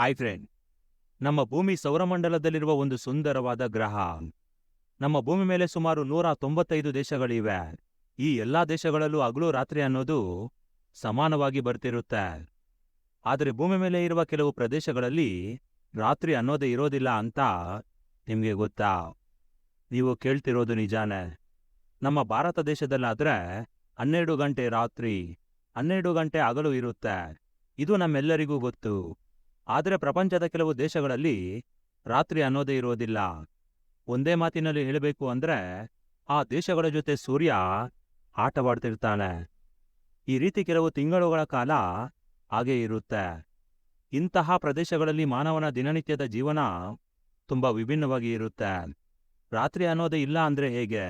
Hi friend ನಮ್ಮ ಭೂಮಿ ಸೌರಮಂಡಲದಲ್ಲಿರುವ ಒಂದು ಸುಂದರವಾದ ಗ್ರಹ. ನಮ್ಮ ಭೂಮಿ ಮೇಲೆ ಸುಮಾರು ನೂರ ತೊಂಬತ್ತೈದು ದೇಶಗಳಿವೆ. ಈ ಎಲ್ಲಾ ದೇಶಗಳಲ್ಲೂ ಹಗಲು ರಾತ್ರಿ ಅನ್ನೋದು ಸಮಾನವಾಗಿ ಬರ್ತಿರುತ್ತೆ. ಆದರೆ ಭೂಮಿ ಮೇಲೆ ಇರುವ ಕೆಲವು ಪ್ರದೇಶಗಳಲ್ಲಿ ರಾತ್ರಿ ಅನ್ನೋದೇ ಇರೋದಿಲ್ಲ ಅಂತ ನಿಮಗೆ ಗೊತ್ತಾ? ನೀವು ಕೇಳ್ತಿರೋದು ನಿಜಾನೇ? ನಮ್ಮ ಭಾರತ ದೇಶದಲ್ಲಾದ್ರೆ ಹನ್ನೆರಡು ಗಂಟೆ ರಾತ್ರಿ, ಹನ್ನೆರಡು ಗಂಟೆ ಹಗಲು ಇರುತ್ತೆ. ಇದು ನಮ್ಮೆಲ್ಲರಿಗೂ ಗೊತ್ತು. ಆದರೆ ಪ್ರಪಂಚದ ಕೆಲವು ದೇಶಗಳಲ್ಲಿ ರಾತ್ರಿ ಅನ್ನೋದೇ ಇರೋದಿಲ್ಲ ಒಂದೇ ಮಾತಿನಲ್ಲಿ ಹೇಳಬೇಕು ಅಂದ್ರೆ ಆ ದೇಶಗಳ ಜೊತೆ ಸೂರ್ಯ ಆಟವಾಡ್ತಿರ್ತಾನೆ. ಈ ರೀತಿ ಕೆಲವು ತಿಂಗಳುಗಳ ಕಾಲ ಹಾಗೇ ಇರುತ್ತೆ. ಇಂತಹ ಪ್ರದೇಶಗಳಲ್ಲಿ ಮಾನವನ ದಿನನಿತ್ಯದ ಜೀವನ ತುಂಬಾ ವಿಭಿನ್ನವಾಗಿ ಇರುತ್ತೆ. ರಾತ್ರಿ ಅನ್ನೋದೇ ಇಲ್ಲ ಅಂದ್ರೆ ಹೇಗೆ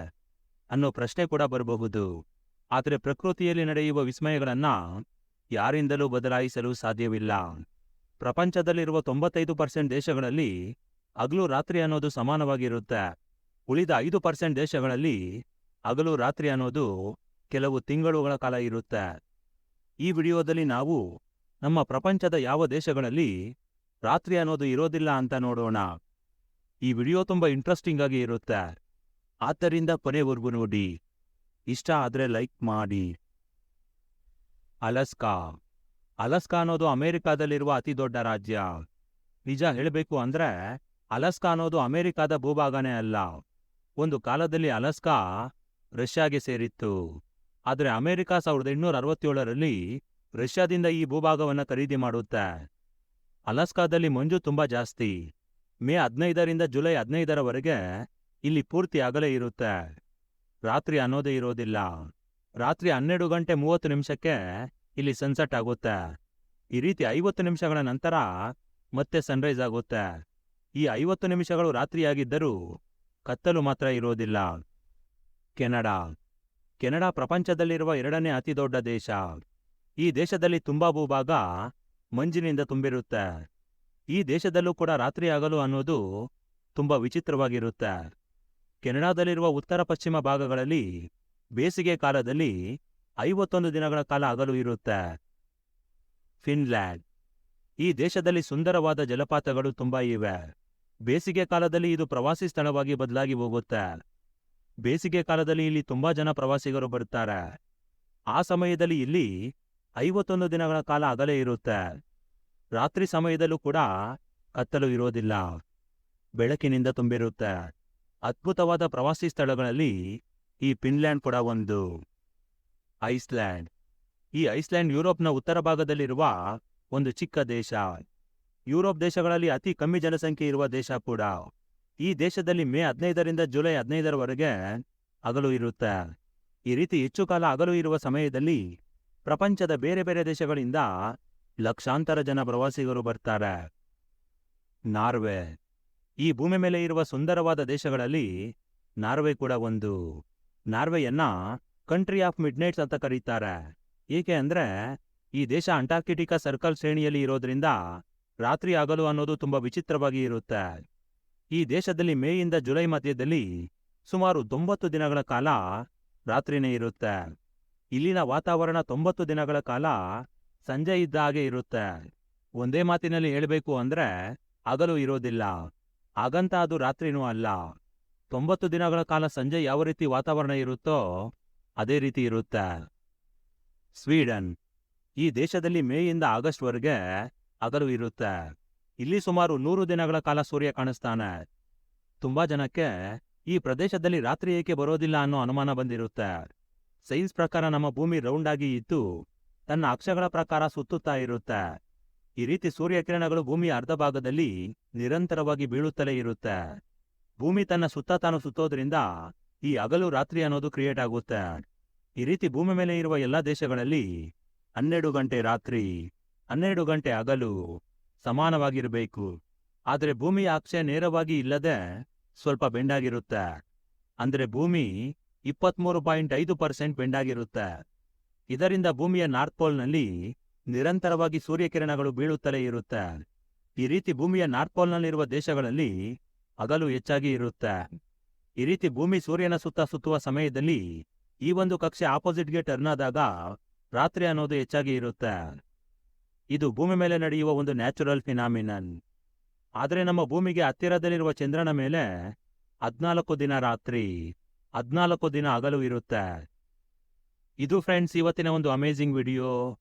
ಅನ್ನೋ ಪ್ರಶ್ನೆ ಕೂಡ ಬರಬಹುದು. ಆದರೆ ಪ್ರಕೃತಿಯಲ್ಲಿ ನಡೆಯುವ ವಿಸ್ಮಯಗಳನ್ನು ಯಾರಿಂದಲೂ ಬದಲಾಯಿಸಲು ಸಾಧ್ಯವಿಲ್ಲ. ಪ್ರಪಂಚದಲ್ಲಿರುವ ತೊಂಬತ್ತೈದು ಪರ್ಸೆಂಟ್ ದೇಶಗಳಲ್ಲಿ ಹಗಲು ರಾತ್ರಿ ಅನ್ನೋದು ಸಮಾನವಾಗಿರುತ್ತೆ. ಉಳಿದ ಐದು ಪರ್ಸೆಂಟ್ ದೇಶಗಳಲ್ಲಿ ಹಗಲು ರಾತ್ರಿ ಅನ್ನೋದು ಕೆಲವು ತಿಂಗಳುಗಳ ಕಾಲ ಇರುತ್ತೆ. ಈ ವಿಡಿಯೋದಲ್ಲಿ ನಾವು ನಮ್ಮ ಪ್ರಪಂಚದ ಯಾವ ದೇಶಗಳಲ್ಲಿ ರಾತ್ರಿ ಅನ್ನೋದು ಇರೋದಿಲ್ಲ ಅಂತ ನೋಡೋಣ. ಈ ವಿಡಿಯೋ ತುಂಬಾ ಇಂಟ್ರೆಸ್ಟಿಂಗ್ ಆಗಿ ಇರುತ್ತೆ. ಆದ್ದರಿಂದ ಕೊನೆವರೆಗೂ ನೋಡಿ. ಇಷ್ಟ ಆದ್ರೆ ಲೈಕ್ ಮಾಡಿ. ಅಲಸ್ಕಾ. ಅಲಸ್ಕಾ ಅನ್ನೋದು ಅಮೆರಿಕಾದಲ್ಲಿರುವ ಅತಿ ದೊಡ್ಡ ರಾಜ್ಯ. ನಿಜ ಹೇಳಬೇಕು ಅಂದ್ರೆ ಅಲಸ್ಕಾ ಅನ್ನೋದು ಅಮೆರಿಕಾದ ಭೂಭಾಗನೇ ಅಲ್ಲ. ಒಂದು ಕಾಲದಲ್ಲಿ ಅಲಸ್ಕಾ ರಷ್ಯಾಗೆ ಸೇರಿತ್ತು. ಆದರೆ ಅಮೆರಿಕ ಸಾವಿರದ ಎಂಟುನೂರ ಅರವತ್ತೇಳರಲ್ಲಿ ರಷ್ಯಾದಿಂದ ಈ ಭೂಭಾಗವನ್ನು ಖರೀದಿ ಮಾಡುತ್ತೆ. ಅಲಸ್ಕಾದಲ್ಲಿ ಮಂಜು ತುಂಬಾ ಜಾಸ್ತಿ. ಮೇ ಹದಿನೈದರಿಂದ ಜುಲೈ ಹದಿನೈದರವರೆಗೆ ಇಲ್ಲಿ ಪೂರ್ತಿ ಆಗಲೇ ಇರುತ್ತೆ. ರಾತ್ರಿ ಅನ್ನೋದೇ ಇರೋದಿಲ್ಲ. ರಾತ್ರಿ ಹನ್ನೆರಡು ಗಂಟೆ ಮೂವತ್ತು ನಿಮಿಷಕ್ಕೆ ಇಲ್ಲಿ ಸನ್ಸೆಟ್ ಆಗುತ್ತೆ. ಈ ರೀತಿ ಐವತ್ತು ನಿಮಿಷಗಳ ನಂತರ ಮತ್ತೆ ಸನ್ರೈಸ್ ಆಗುತ್ತೆ. ಈ ಐವತ್ತು ನಿಮಿಷಗಳು ರಾತ್ರಿಯಾಗಿದ್ದರೂ ಕತ್ತಲು ಮಾತ್ರ ಇರೋದಿಲ್ಲ. ಕೆನಡಾ. ಕೆನಡಾ ಪ್ರಪಂಚದಲ್ಲಿರುವ ಎರಡನೇ ಅತಿ ದೊಡ್ಡ ದೇಶ. ಈ ದೇಶದಲ್ಲಿ ತುಂಬಾ ಭೂಭಾಗ ಮಂಜಿನಿಂದ ತುಂಬಿರುತ್ತೆ. ಈ ದೇಶದಲ್ಲೂ ಕೂಡ ರಾತ್ರಿ ಆಗಲು ಅನ್ನೋದು ತುಂಬಾ ವಿಚಿತ್ರವಾಗಿರುತ್ತೆ. ಕೆನಡಾದಲ್ಲಿರುವ ಉತ್ತರ ಪಶ್ಚಿಮ ಭಾಗಗಳಲ್ಲಿ ಬೇಸಿಗೆ ಕಾಲದಲ್ಲಿ ಐವತ್ತೊಂದು ದಿನಗಳ ಕಾಲ ಅಗಲು ಇರುತ್ತೆ. ಫಿನ್ಲ್ಯಾಂಡ್. ಈ ದೇಶದಲ್ಲಿ ಸುಂದರವಾದ ಜಲಪಾತಗಳು ತುಂಬಾ ಇವೆ. ಬೇಸಿಗೆ ಕಾಲದಲ್ಲಿ ಇದು ಪ್ರವಾಸಿ ಸ್ಥಳವಾಗಿ ಬದಲಾಗಿ ಹೋಗುತ್ತೆ. ಬೇಸಿಗೆ ಕಾಲದಲ್ಲಿ ಇಲ್ಲಿ ತುಂಬಾ ಜನ ಪ್ರವಾಸಿಗರು ಬರ್ತಾರೆ. ಆ ಸಮಯದಲ್ಲಿ ಇಲ್ಲಿ ಐವತ್ತೊಂದು ದಿನಗಳ ಕಾಲ ಅಗಲೇ ಇರುತ್ತೆ. ರಾತ್ರಿ ಸಮಯದಲ್ಲೂ ಕೂಡ ಕತ್ತಲು ಇರೋದಿಲ್ಲ. ಬೆಳಕಿನಿಂದ ತುಂಬಿರುತ್ತೆ. ಅದ್ಭುತವಾದ ಪ್ರವಾಸಿ ಸ್ಥಳಗಳಲ್ಲಿ ಈ ಫಿನ್ಲ್ಯಾಂಡ್ ಕೂಡ ಒಂದು. ಐಸ್ಲ್ಯಾಂಡ್. ಈ ಐಸ್ಲ್ಯಾಂಡ್ ಯುರೋಪ್ನ ಉತ್ತರ ಭಾಗದಲ್ಲಿರುವ ಒಂದು ಚಿಕ್ಕ ದೇಶ. ಯುರೋಪ್ ದೇಶಗಳಲ್ಲಿ ಅತಿ ಕಮ್ಮಿ ಜನಸಂಖ್ಯೆ ಇರುವ ದೇಶ ಕೂಡ. ಈ ದೇಶದಲ್ಲಿ ಮೇ ಹದಿನೈದರಿಂದ ಜುಲೈ ಹದಿನೈದರವರೆಗೆ ಹಗಲು ಇರುತ್ತೆ. ಈ ರೀತಿ ಹೆಚ್ಚು ಕಾಲ ಹಗಲು ಇರುವ ಸಮಯದಲ್ಲಿ ಪ್ರಪಂಚದ ಬೇರೆ ಬೇರೆ ದೇಶಗಳಿಂದ ಲಕ್ಷಾಂತರ ಜನ ಪ್ರವಾಸಿಗರು ಬರ್ತಾರೆ. ನಾರ್ವೆ. ಈ ಭೂಮಿ ಮೇಲೆ ಇರುವ ಸುಂದರವಾದ ದೇಶಗಳಲ್ಲಿ ನಾರ್ವೆ ಕೂಡ ಒಂದು. ನಾರ್ವೆಯನ್ನ ಕಂಟ್ರಿ ಆಫ್ ಮಿಡ್ನೈಟ್ಸ್ ಅಂತ ಕರೀತಾರೆ. ಏಕೆ ಅಂದ್ರೆ, ಈ ದೇಶ ಅಂಟಾರ್ಕಿಟಿಕಾ ಸರ್ಕಲ್ ಶ್ರೇಣಿಯಲ್ಲಿ ಇರೋದ್ರಿಂದ ರಾತ್ರಿ ಆಗಲು ಅನ್ನೋದು ತುಂಬಾ ವಿಚಿತ್ರವಾಗಿ ಇರುತ್ತೆ. ಈ ದೇಶದಲ್ಲಿ ಮೇಯಿಂದ ಜುಲೈ ಮಧ್ಯದಲ್ಲಿ ಸುಮಾರು ತೊಂಬತ್ತು ದಿನಗಳ ಕಾಲ ರಾತ್ರಿನೇ ಇರುತ್ತೆ. ಇಲ್ಲಿನ ವಾತಾವರಣ ತೊಂಬತ್ತು ದಿನಗಳ ಕಾಲ ಸಂಜೆ ಇದ್ದ ಹಾಗೆ ಇರುತ್ತೆ. ಒಂದೇ ಮಾತಿನಲ್ಲಿ ಹೇಳಬೇಕು ಅಂದ್ರೆ, ಹಗಲು ಇರೋದಿಲ್ಲ. ಹಾಗಂತ ಅದು ರಾತ್ರಿನೂ ಅಲ್ಲ. ತೊಂಬತ್ತು ದಿನಗಳ ಕಾಲ ಸಂಜೆ ಯಾವ ರೀತಿ ವಾತಾವರಣ ಇರುತ್ತೋ ಅದೇ ರೀತಿ ಇರುತ್ತೆ. ಸ್ವೀಡನ್, ಈ ದೇಶದಲ್ಲಿ ಮೇಯಿಂದ ಆಗಸ್ಟ್ವರೆಗೆ ಹಗಲು ಇರುತ್ತೆ. ಇಲ್ಲಿ ಸುಮಾರು ನೂರು ದಿನಗಳ ಕಾಲ ಸೂರ್ಯ ಕಾಣಿಸ್ತಾನೆ. ತುಂಬಾ ಜನಕ್ಕೆ ಈ ಪ್ರದೇಶದಲ್ಲಿ ರಾತ್ರಿ ಏಕೆ ಬರೋದಿಲ್ಲ ಅನ್ನೋ ಅನುಮಾನ ಬಂದಿರುತ್ತೆ. ಸೈನ್ಸ್ ಪ್ರಕಾರ ನಮ್ಮ ಭೂಮಿ ರೌಂಡ್ ಆಗಿ ಇದ್ದು ತನ್ನ ಅಕ್ಷಗಳ ಪ್ರಕಾರ ಸುತ್ತುತ್ತಾ ಇರುತ್ತೆ. ಈ ರೀತಿ ಸೂರ್ಯಕಿರಣಗಳು ಭೂಮಿಯ ಅರ್ಧ ಭಾಗದಲ್ಲಿ ನಿರಂತರವಾಗಿ ಬೀಳುತ್ತಲೇ ಇರುತ್ತೆ. ಭೂಮಿ ತನ್ನ ಸುತ್ತ ತಾನು ಸುತ್ತೋದ್ರಿಂದ ಈ ಹಗಲು ರಾತ್ರಿ ಅನ್ನೋದು ಕ್ರಿಯೇಟ್ ಆಗುತ್ತೆ. ಈ ರೀತಿ ಭೂಮಿ ಮೇಲೆ ಇರುವ ಎಲ್ಲ ದೇಶಗಳಲ್ಲಿ ಹನ್ನೆರಡು ಗಂಟೆ ರಾತ್ರಿ, ಹನ್ನೆರಡು ಗಂಟೆ ಹಗಲು ಸಮಾನವಾಗಿರಬೇಕು. ಆದರೆ ಭೂಮಿಯ ಅಕ್ಷೆ ನೇರವಾಗಿ ಇಲ್ಲದೆ ಸ್ವಲ್ಪ ಬೆಂಡಾಗಿರುತ್ತೆ. ಅಂದ್ರೆ ಭೂಮಿ ಇಪ್ಪತ್ಮೂರು ಪಾಯಿಂಟ್ ಐದು ಪರ್ಸೆಂಟ್ ಬೆಂಡಾಗಿರುತ್ತೆ. ಇದರಿಂದ ಭೂಮಿಯ ನಾರ್ತ್ ಪೋಲ್ನಲ್ಲಿ ನಿರಂತರವಾಗಿ ಸೂರ್ಯಕಿರಣಗಳು ಬೀಳುತ್ತಲೇ ಇರುತ್ತೆ. ಈ ರೀತಿ ಭೂಮಿಯ ನಾರ್ತ್ ಪೋಲ್ನಲ್ಲಿರುವ ದೇಶಗಳಲ್ಲಿ ಹಗಲು ಹೆಚ್ಚಾಗಿ ಇರುತ್ತೆ. ಈ ರೀತಿ ಭೂಮಿ ಸೂರ್ಯನ ಸುತ್ತ ಸುತ್ತುವ ಸಮಯದಲ್ಲಿ ಈ ಒಂದು ಕಕ್ಷೆ ಆಪೋಸಿಟ್ಗೆ ಟರ್ನ್ ಆದಾಗ ರಾತ್ರಿ ಅನ್ನೋದು ಹೆಚ್ಚಾಗಿ ಇರುತ್ತೆ. ಇದು ಭೂಮಿ ಮೇಲೆ ನಡೆಯುವ ಒಂದು ನ್ಯಾಚುರಲ್ ಫಿನಾಮಿನನ್ ಆದರೆ ನಮ್ಮ ಭೂಮಿಗೆ ಹತ್ತಿರದಲ್ಲಿರುವ ಚಂದ್ರನ ಮೇಲೆ ಹದ್ನಾಲ್ಕು ದಿನ ರಾತ್ರಿ, ಹದ್ನಾಲ್ಕು ದಿನ ಹಗಲು ಇರುತ್ತೆ. ಇದು ಫ್ರೆಂಡ್ಸ್ ಇವತ್ತಿನ ಒಂದು ಅಮೇಜಿಂಗ್ ವಿಡಿಯೋ